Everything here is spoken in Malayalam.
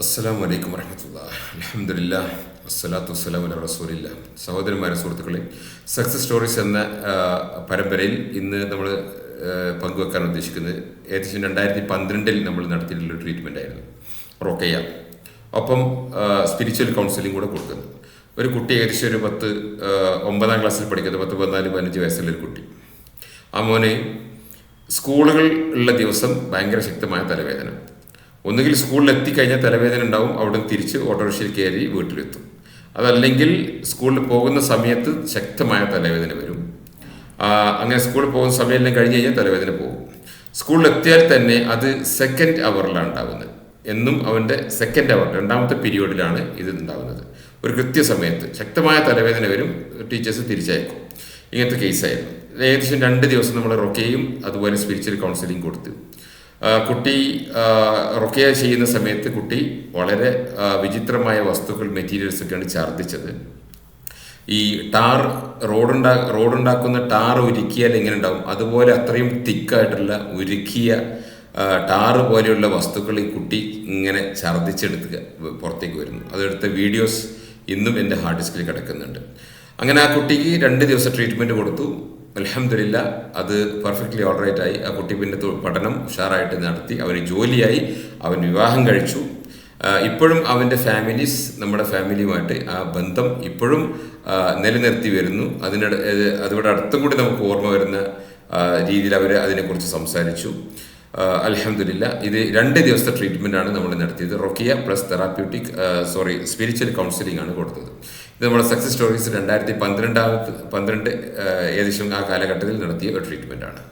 അസ്സാം വലൈക്കും വരഹമത്തുള്ള അലഹമില്ല അസ്സലാത്തു വസ്സലാം അല റസൂലില്ല സഹോദരന്മാരെ സുഹൃത്തുക്കളെ സക്സസ് സ്റ്റോറീസ് എന്ന പരമ്പരയിൽ ഇന്ന് നമ്മൾ പങ്കുവെക്കാൻ ഉദ്ദേശിക്കുന്നത് ഏകദേശം രണ്ടായിരത്തി പന്ത്രണ്ടിൽ നമ്മൾ നടത്തിയിട്ടുള്ള ട്രീറ്റ്മെന്റ് ആയിരുന്നു. റോക്കയ്യ. ഒപ്പം സ്പിരിച്വൽ കൗൺസിലിംഗ് കൂടെ കൊടുക്കുന്നു. ഒരു കുട്ടി ഏകദേശം ഒരു പത്ത് ഒമ്പതാം ക്ലാസ്സിൽ പഠിക്കുന്ന പത്ത് പതിനാല് പതിനഞ്ച് വയസ്സുള്ള ഒരു കുട്ടി. ആ മോനെ സ്കൂളുകൾ ഉള്ള ദിവസം ഭയങ്കര ശക്തമായ തലവേദന. ഒന്നുകിൽ സ്കൂളിൽ എത്തിക്കഴിഞ്ഞാൽ തലവേദന ഉണ്ടാവും അവിടെ നിന്ന് തിരിച്ച് ഓട്ടോറിക്ഷയിൽ കയറി വീട്ടിലെത്തും. അതല്ലെങ്കിൽ സ്കൂളിൽ പോകുന്ന സമയത്ത് ശക്തമായ തലവേദന വരും. അങ്ങനെ സ്കൂളിൽ പോകുന്ന സമയമെല്ലാം കഴിഞ്ഞ് കഴിഞ്ഞാൽ തലവേദന പോകും. സ്കൂളിൽ എത്തിയാൽ തന്നെ അത് സെക്കൻഡ് അവറിലാണ് ഉണ്ടാകുന്നത് എന്നും അവന്റെ സെക്കൻഡ് അവർ രണ്ടാമത്തെ പീരീഡിലാണ് ഇത് ഉണ്ടാകുന്നത് ഒരു കൃത്യസമയത്ത് ശക്തമായ തലവേദന വരും ടീച്ചേഴ്സ് തിരിച്ചയക്കും. ഇങ്ങനത്തെ കേസായിരുന്നു ഏകദേശം രണ്ട് ദിവസം നമ്മൾ റൊക്കെയും അതുപോലെ സ്പിരിച്വൽ കൗൺസിലിംഗ് കൊടുത്തു. കുട്ടി റൊക്കയ ചെയ്യുന്ന സമയത്ത് കുട്ടി വളരെ വിചിത്രമായ വസ്തുക്കൾ മെറ്റീരിയൽസ് ഒക്കെയാണ് ഛർദ്ദിച്ചത്. ഈ ടാർ റോഡുണ്ടാ റോഡുണ്ടാക്കുന്ന ടാർ ഉരുക്കിയാൽ എങ്ങനെ ഉണ്ടാവും? അതുപോലെ അത്രയും തിക്കായിട്ടുള്ള ഉരുക്കിയ ടാർ പോലെയുള്ള വസ്തുക്കൾ ഈ കുട്ടി ഇങ്ങനെ ഛർദ്ദിച്ചെടുത്ത് പുറത്തേക്ക് വരുന്നു. അതെടുത്ത വീഡിയോസ് ഇന്നും എന്റെ ഹാർഡ് ഡിസ്കിൽ കിടക്കുന്നുണ്ട്. അങ്ങനെ ആ കുട്ടിക്ക് രണ്ട് ദിവസം ട്രീറ്റ്മെന്റ് കൊടുത്തു. അലഹമില്ല അത് പെർഫെക്റ്റ്ലി ഓൾറൈറ്റ് ആയി. ആ കുട്ടി പിന്നെ പഠനം ഉഷാറായിട്ട് നടത്തി. അവന് ജോലിയായി. അവൻ വിവാഹം കഴിച്ചു. ഇപ്പോഴും അവന്റെ ഫാമിലീസ് നമ്മുടെ ഫാമിലിയുമായിട്ട് ആ ബന്ധം ഇപ്പോഴും നിലനിർത്തി വരുന്നു. അതിനിടെ അതോടെ അടുത്തും കൂടി നമുക്ക് ഓർമ്മ വരുന്ന രീതിയിൽ അവർ അതിനെക്കുറിച്ച് സംസാരിച്ചു. അലഹമില്ല ഇത് രണ്ട് ദിവസത്തെ ട്രീറ്റ്മെന്റ് ആണ് നമ്മൾ നടത്തിയത്. റൊക്കിയ plus therapeutic sorry spiritual counselling ആണ് കൊടുത്തത്. ഇത് നമ്മുടെ സക്സസ് സ്റ്റോറീസ് രണ്ടായിരത്തി പന്ത്രണ്ടാമത്തെ പന്ത്രണ്ട് ഏകദേശം ആ കാലഘട്ടത്തിൽ നടത്തിയ ഒരു ട്രീറ്റ്മെന്റ് ആണ്.